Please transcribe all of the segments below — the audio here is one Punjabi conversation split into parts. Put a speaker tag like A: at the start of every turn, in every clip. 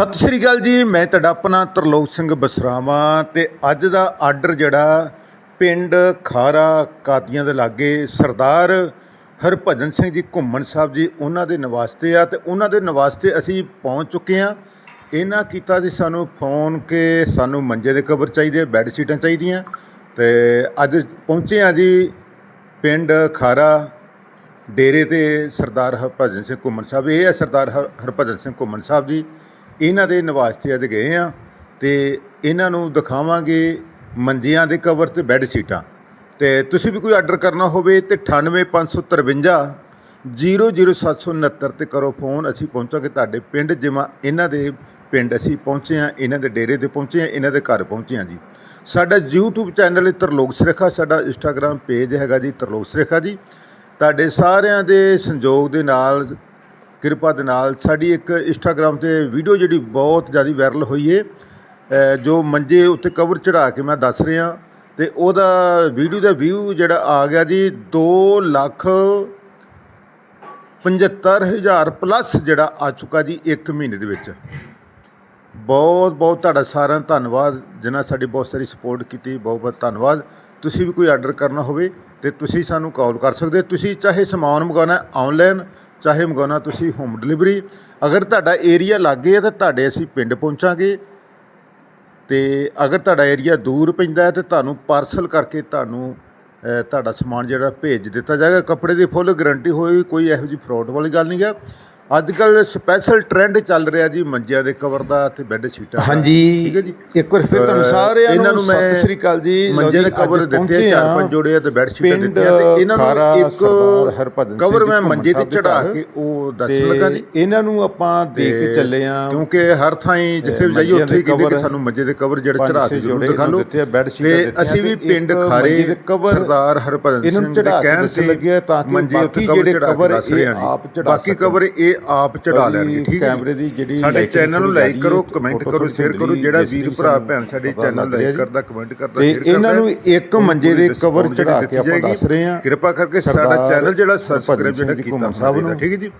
A: ਸਤਿ ਸ੍ਰੀ ਅਕਾਲ ਜੀ, ਮੈਂ ਤੁਹਾਡਾ ਆਪਣਾ ਤਰਲੋਕ ਸਿੰਘ ਬਸਰਾਵਾ ਤੇ ਅੱਜ ਦਾ ਆਰਡਰ ਜਿਹੜਾ ਪਿੰਡ ਖਾਰਾ ਕਾਦੀਆਂ ਦੇ ਲਾਗੇ ਸਰਦਾਰ ਹਰਭਜਨ ਸਿੰਘ ਜੀ ਘੁੰਮਣ ਸਾਹਿਬ ਜੀ, ਉਹਨਾਂ ਦੇ ਨਿਵਾਸਤੇ ਆ ਤੇ ਉਹਨਾਂ ਦੇ ਨਿਵਾਸਤੇ ਅਸੀਂ ਪਹੁੰਚ ਚੁੱਕੇ ਆ ਇਹਨਾਂ ਕੀਤਾ ਜੀ ਸਾਨੂੰ ਫੋਨ ਕਿ ਸਾਨੂੰ ਮੰਜੇ ਦੇ ਕਵਰ ਚਾਹੀਦੇ, ਬੈੱਡ ਸ਼ੀਟਾਂ ਚਾਹੀਦੀਆਂ ਤੇ ਅੱਜ ਪਹੁੰਚੇ ਆ ਜੀ ਪਿੰਡ ਖਾਰਾ ਡੇਰੇ ਤੇ ਸਰਦਾਰ ਹਰਭਜਨ ਸਿੰਘ ਘੁੰਮਣ ਸਾਹਿਬ। ਇਹ ਹੈ ਸਰਦਾਰ ਹਰ- ਹਰਭਜਨ ਸਿੰਘ ਘੁੰਮਣ ਸਾਹਿਬ ਜੀ। ਇਹਨਾਂ ਦੇ ਨਿਵਾਸ ਤੇ ਅੱਜ ਗਏ ਆ ਤੇ ਇਹਨਾਂ ਨੂੰ ਦਿਖਾਵਾਂਗੇ ਮੰਜੀਆਂ ਦੇ ਕਵਰ ਤੇ ਬੈੱਡ ਸ਼ੀਟਾਂ। ਤੇ ਤੁਸੀਂ ਵੀ ਕੋਈ ਆਰਡਰ ਕਰਨਾ ਹੋਵੇ ਤੇ 98553 00769 ਤੇ ਕਰੋ ਫੋਨ। ਅਸੀਂ ਪਹੁੰਚਾਂਗੇ ਤੁਹਾਡੇ ਪਿੰਡ, ਜਿਵੇਂ ਇਹਨਾਂ ਦੇ ਪਿੰਡ ਅਸੀਂ ਪਹੁੰਚੇ ਆ ਇਹਨਾਂ ਦੇ ਡੇਰੇ ਤੇ ਪਹੁੰਚੇ ਆ ਇਹਨਾਂ ਦੇ ਘਰ ਪਹੁੰਚੇ ਆ ਜੀ। ਸਾਡਾ YouTube ਚੈਨਲ ਹੈ ਤਰਲੋਕ ਸੁਰੇਖਾ, ਸਾਡਾ Instagram ਪੇਜ ਹੈਗਾ ਜੀ ਤਰਲੋਕ ਸੁਰੇਖਾ ਜੀ। ਤੁਹਾਡੇ ਸਾਰਿਆਂ ਦੇ ਸੰਯੋਗ ਦੇ ਨਾਲ ਕਿਰਪਾ ਦੇ ਨਾਲ ਸਾਡੀ ਇੱਕ ਇੰਸਟਾਗ੍ਰam ਤੇ ਵੀਡੀਓ ਜਿਹੜੀ ਬਹੁਤ ਜ਼ਿਆਦਾ ਵਾਇਰਲ ਹੋਈ ਏ। ਜੋ ਮੰਜੇ ਉੱਤੇ ਕਵਰ ਚੜਾ ਕੇ ਮੈਂ ਦੱਸ ਰਿਹਾ ਤੇ ਉਹਦਾ ਵੀਡੀਓ ਦਾ ਵਿਊ ਜਿਹੜਾ ਆ ਗਿਆ ਜੀ 2 ਲੱਖ 75000 ਪਲੱਸ ਜਿਹੜਾ ਆ ਚੁੱਕਾ ਜੀ 1 ਮਹੀਨੇ ਦੇ ਵਿੱਚ। ਬਹੁਤ ਬਹੁਤ ਤੁਹਾਡਾ ਸਾਰਿਆਂ ਧੰਨਵਾਦ, ਜਿਨ੍ਹਾਂ ਸਾਡੀ ਬਹੁਤ ਸਾਰੀ ਸਪੋਰਟ ਕੀਤੀ, ਬਹੁਤ ਬਹੁਤ ਧੰਨਵਾਦ। ਤੁਸੀਂ ਵੀ ਕੋਈ ਆਰਡਰ ਕਰਨਾ ਹੋਵੇ ਤੇ ਤੁਸੀਂ ਸਾਨੂੰ ਕਾਲ ਕਰ ਸਕਦੇ ਤੁਸੀਂ ਚਾਹੇ ਸਮਾਨ ਮੰਗਵਾਉਣਾ ਆਨਲਾਈਨ ਚਾਹੇ ਮੰਗਾਉਣਾ ਤੁਸੀਂ ਹੋਮ ਡਿਲੀਵਰੀ ਅਗਰ ਤੁਹਾਡਾ ਏਰੀਆ ਲਾਗੇ ਹੈ ਤਾਂ ਤੁਹਾਡੇ ਅਸੀਂ ਪਿੰਡ ਪਹੁੰਚਾਂਗੇ। ਤੇ ਅਗਰ ਤੁਹਾਡਾ ਏਰੀਆ ਦੂਰ ਪੈਂਦਾ ਹੈ ਤੇ ਤੁਹਾਨੂੰ ਪਾਰਸਲ ਕਰਕੇ ਤੁਹਾਨੂੰ ਤੁਹਾਡਾ ਸਮਾਨ ਜਿਹੜਾ ਭੇਜ ਦਿੱਤਾ ਜਾਏਗਾ। ਕੱਪੜੇ ਦੀ ਫੁੱਲ ਗਾਰੰਟੀ ਹੋਏਗੀ, ਕੋਈ ਇਹੋ ਜਿਹੀ ਫਰਾਡ ਵਾਲੀ ਗੱਲ ਨਹੀਂ ਹੈ। ਅੱਜ ਕੱਲ ਸਪੈਸ਼ਲ ਟ੍ਰੈਂਡ ਚੱਲ ਰਿਹਾ ਜੀ ਮੰਜਿਆਂ ਦੇ ਕਵਰ ਦਾ ਤੇ ਬੈੱਡ ਸ਼ੀਟਾਂ ਦਾ।
B: ਹਾਂਜੀ
A: ਠੀਕ ਹੈ ਜੀ?
B: ਇੱਕ ਵਾਰ ਫਿਰ ਤੁਹਾਨੂੰ ਸਾਰਿਆਂ
A: ਇਹਨਾਂ
B: ਨੂੰ ਸਤਿ ਸ੍ਰੀ ਅਕਾਲ ਜੀ।
A: ਮੰਜੇ ਦੇ ਕਵਰ ਦਿੱਤੇ ਚਾਰ ਪੰਜ ਜੋੜੇ ਤੇ ਬੈੱਡ ਸ਼ੀਟਾਂ ਦਿੱਤੀਆਂ ਤੇ ਇਹਨਾਂ ਨੂੰ ਇੱਕ ਕਵਰ ਮੈਂ ਮੰਜੇ ਤੇ
B: ਦੇ
A: ਚੜਾ ਕੇ ਉਹ ਦੱਸ ਲੱਗਾ ਜੀ।
B: ਇਹਨਾਂ ਨੂੰ ਆਪਾਂ ਦੇਖ ਕੇ ਚੱਲੇ ਆ
A: ਕਿਉਂਕਿ ਹਰ ਥਾਈਂ ਜਿੱਥੇ ਵੀ ਜਾਈਏ ਉੱਥੇ
B: ਦੇ
A: ਕਹਿੰਦੇ ਕਿ ਸਾਨੂੰ ਮੰਜੇ ਦੇ ਕਵਰ ਜਿਹੜੇ ਚੜਾ ਕੇ ਜ਼ਰੂਰ
B: ਜੋੜੇ
A: ਦਿਖਾ ਲਓ। ਤੇ ਅਸੀਂ ਵੀ ਪਿੰਡ ਖਾਰੇ
B: ਦੇ
A: ਸਰਦਾਰ
B: ਇਹਨਾਂ
A: ਸਿੰਘ ਦੇ ਕਹਿਣ ਤੇ
B: ਲੱਗੇ ਆ ਤਾਂ ਕਿ ਬਾਕੀ
A: ਕਵਰ
B: ਜਿਹੜੇ
A: ਚੜਾ ਕੇ
B: cover
A: ਦੱਸ ਰਹੇ
B: ਇਹ ਆਪ ਚੜਾ
A: ਬਾਕੀ। ਕਵਰ ਇਹ ਆਪ ਚੜਾ ਲੈਣਗੇ ਠੀਕ ਹੈ
B: ਕੈਮਰੇ ਦੀ ਜਿਹੜੀ
A: ਸਾਡੇ ਚੈਨਲ ਨੂੰ ਲਾਈਕ ਕਰੋ ਕਮੈਂਟ ਕਰੋ ਸ਼ੇਅਰ ਕਰੋ ਜਿਹੜਾ ਵੀਰ ਭਰਾ ਭੈਣ ਸਾਡੇ ਚੈਨਲ ਲਾਈਕ। ਕਰਦਾ ਕਮੈਂਟ ਕਰਦਾ ਸ਼ੇਅਰ ਕਰਦਾ
B: ਇਹਨਾਂ ਨੂੰ ਇੱਕ ਮੰਜੇ ਦੇ ਕਵਰ ਚੜਾ ਕੇ ਆਪਾਂ ਦੱਸ ਰਹੇ ਹਾਂ।
A: ਕਿਰਪਾ ਕਰਕੇ ਸਾਡਾ ਚੈਨਲ ਜਿਹੜਾ ਸਬਸਕ੍ਰਾਈਬ ਜਿਹੜਾ ਕੀਤਾ ਸਾਹਿਬ ਨੂੰ। ਠੀਕ ਹੈ ਜੀ?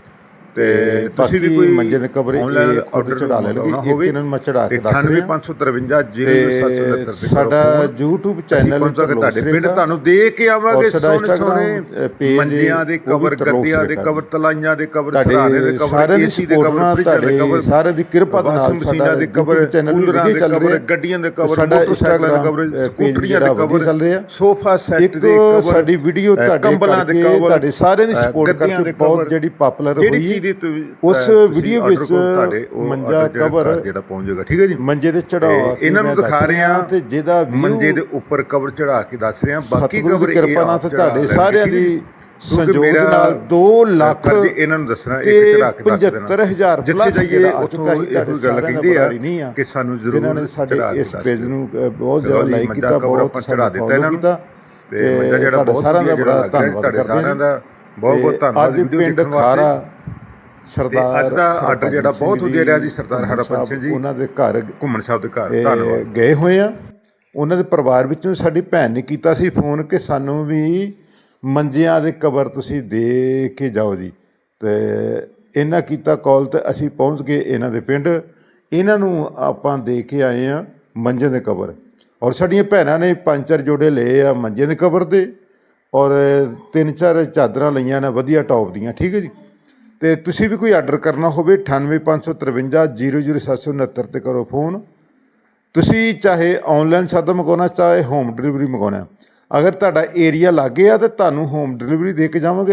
A: ਤੇ
B: ਤੇ
A: ਤੁਸੀਂ ਵੀ ਕੋਈ
B: ਮੰਜੇ ਦੇ ਇਹ
A: ਆਨਲਾਈਨ
B: ਖੁਦ
A: ਆਰਡਰ
B: ਚੜਾ।
A: ਚੜਾਉਣਾ
B: ਇੱਕ
A: ਹੋਵੇ
B: ਇਹਨਾਂ ਨੂੰ ਮੈਂ ਚੜਾ ਕੇ ਦੱਸ ਰਿਹਾ।
A: 98553
B: ਤੇ
A: 0769
B: ਸਾਡਾ YouTube ਚੈਨਲ
A: ਪਹੁੰਚਾਂਗੇ ਤੁਹਾਡੇ ਪਿੰਡ ਤੁਹਾਨੂੰ ਦੇ ਕੇ ਆਵਾਂਗੇ ਸੋਹਣੇ ਸੋਹਣੇ ਮੰਜੀਆਂ ਦੇ
B: ਤਰਲੋਕ
A: ਗੱਦਿਆਂ ਦੇ ਕਵਰ ਤਲਾਈਆਂ ਦੇ ਕਵਰ
B: ਤੁਹਾਡੇ
A: ਸਰਾਣੇ ਦੇ
B: ਦੀ
A: ਏਸੀ ਦੇ
B: support
A: ਕਵਰ
B: ਨਾਲ
A: ਫ੍ਰਿਜਾਂ ਦੇ
B: ਤੁਹਾਡੇ
A: ਕਵਰ
B: ਸਾਰਿਆਂ ਦੀ ਕਿਰਪਾ ਦੇ ਨਾਲ
A: ਮਸ਼ੀਨਾਂ ਦੇ
B: ਵੀ
A: ਕੂਲਰਾਂ ਦੇ
B: ਰਿਹਾ।
A: ਗੱਡੀਆਂ ਦੇ ਕਵਰ
B: ਸਾਡਾ
A: ਮੋਟਰਸਾਈਕਲਾਂ ਦੇ
B: page
A: ਸਕੂਟਰੀਆਂ ਦੇ
B: ਜਿਹੜਾ
A: ਕਵਰ
B: ਵਧੀਆ ਚੱਲ ਰਿਹਾ।
A: ਸੋਫਾ ਸੈੱਟ ਦੇ ਕਵਰ
B: ਸਾਡੀ ਵੀਡੀਓ ਤੁਹਾਡੇ
A: ਕੰਬਲਾਂ ਦੇ ਕਵਰ
B: ਤੁਹਾਡੇ ਸਾਰਿਆਂ ਦੀ
A: ਗੱਦੀਆਂ
B: ਕਰਕੇ ਬਹੁਤ ਜਿਹੜੀ
A: ਜਿਹੜੀ
B: ਹੋਈ।
A: ਚੀਜ਼ ਦੀ ਤੁਸੀਂ,
B: ਉਸ ਵੀਡੀਓ ਵਿੱਚ ਮੰਜਾ
A: order ਜਿਹੜਾ ਪਹੁੰਚ ਜਾਏਗਾ ਠੀਕ ਹੈ ਜੀ
B: ਮੰਜੇ ਤੇ ਚੜਾਓ
A: ਇਹਨਾਂ ਨੂੰ ਦਿਖਾ ਰਹੇ ਆ
B: ਤੇ ਜਿਹਦਾ
A: ਮੰਜੇ ਦੇ ਉੱਪਰ ਕਵਰ ਚੜਾ ਕੇ ਦੱਸ ਰਹੇ ਆ ਬਾਕੀ ਕਵਰ
B: ਕਿਰਪਾ ਨਾਲ ਤੁਹਾਡੇ ਸਾਰਿਆਂ ਦੀ ਸੰਯੋਗ ਦੇ ਨਾਲ 2 ਲੱਖ
A: ਇਹਨਾਂ ਨੂੰ ਦੱਸਣਾ ਇੱਕ ਚੜਾ ਕੇ ਦੱਸ ਦੇਣਾ
B: 75000
A: ਜਿੱਥੇ ਜਾਈਏ ਉੱਥੋਂ ਇਹੋ ਗੱਲ ਕਹਿੰਦੇ ਆ। ਕਿ ਸਾਨੂੰ ਜ਼ਰੂਰ
B: ਜਿਨ੍ਹਾਂ ਨੇ ਸਾਡੇ
A: ਚੜ੍ਹਾ ਕੇ
B: ਇਸ ਪੇਜ। ਨੂੰ ਬਹੁਤ ਜ਼ਿਆਦਾ ਲਾਈਕ ਕੀਤਾ ਬਹੁਤ
A: ਚੜ੍ਹਾ ਦਿੱਤਾ ਇਹਨਾਂ ਨੂੰ। ਤੇ ਮੰਜਾ ਜਿਹੜਾ ਬਹੁਤ
B: ਸਾਰਿਆਂ ਦਾ ਬੜਾ ਧੰਨਵਾਦ ਕਰਦੇ
A: ਸਾਰਿਆਂ
B: ਹਾਂ।
A: ਦਾ ਬਹੁਤ ਬਹੁਤ ਧੰਨਵਾਦ ਵੀਡੀਓ ਦੇਖਣ ਵਾਸਤੇ
B: ਸਰਦਾਰ
A: ਅੱਜ ਦਾ ਆਰਡਰ ਜਿਹੜਾ ਬਹੁਤ ਵਧੀਆ ਰਿਹਾ ਜੀ ਸਰਦਾਰ ਹਰਭਜਨ ਸਿੰਘ ਜੀ।
B: ਉਹਨਾਂ ਦੇ ਘਰ
A: ਘੁੰਮਣ ਸਾਹਿਬ ਦੇ ਘਰ ਧੰਨਵਾਦ।
B: ਗਏ ਹੋਏ ਆ। ਉਹਨਾਂ ਦੇ ਪਰਿਵਾਰ ਵਿੱਚੋਂ ਸਾਡੀ ਭੈਣ ਨੇ ਕੀਤਾ ਸੀ ਫੋਨ ਕਿ ਸਾਨੂੰ ਵੀ ਮੰਜਿਆਂ ਦੇ ਕਬਰ ਤੁਸੀਂ ਦੇ ਕੇ ਜਾਓ ਜੀ। ਤੇ ਇਹਨਾਂ ਕੀਤਾ ਕਾਲ ਤੇ ਅਸੀਂ ਪਹੁੰਚ ਗਏ ਇਹਨਾਂ ਦੇ ਪਿੰਡ। ਇਹਨਾਂ ਨੂੰ ਆਪਾਂ ਦੇ ਕੇ ਆਏ ਆ ਮੰਜੇ ਦੇ ਕਬਰ। ਔਰ ਸਾਡੀਆਂ ਭੈਣਾਂ ਨੇ ਪੰਜ ਚਾਰ ਜੋੜੇ ਲਏ ਆ ਮੰਜੇ ਦੇ ਕਬਰ ਦੇ ਔਰ ਤਿੰਨ ਚਾਰ ਚਾਦਰਾਂ ਲਈਆਂ ਨੇ ਵਧੀਆ ਟੌਪ ਦੀਆਂ। ਠੀਕ ਹੈ ਜੀ? ਤੇ ਤੁਸੀਂ ਵੀ ਕੋਈ ਆਰਡਰ ਕਰਨਾ ਹੋਵੇ 98553 00769 ਤੇ ਕਰੋ ਫੋਨ ਤੁਸੀਂ ਚਾਹੇ ਆਨਲਾਈਨ ਸਾਦਾ ਮੰਗਾਉਣਾ ਚਾਹੇ ਹੋਮ ਡਿਲੀਵਰੀ ਮੰਗਾਉਣਾ ਅਗਰ ਤੁਹਾਡਾ ਏਰੀਆ ਲਾਗੇ ਆ ਤੇ ਤੁਹਾਨੂੰ ਹੋਮ ਡਿਲੀਵਰੀ ਦੇ ਕੇ ਜਾਵਾਂਗੇ।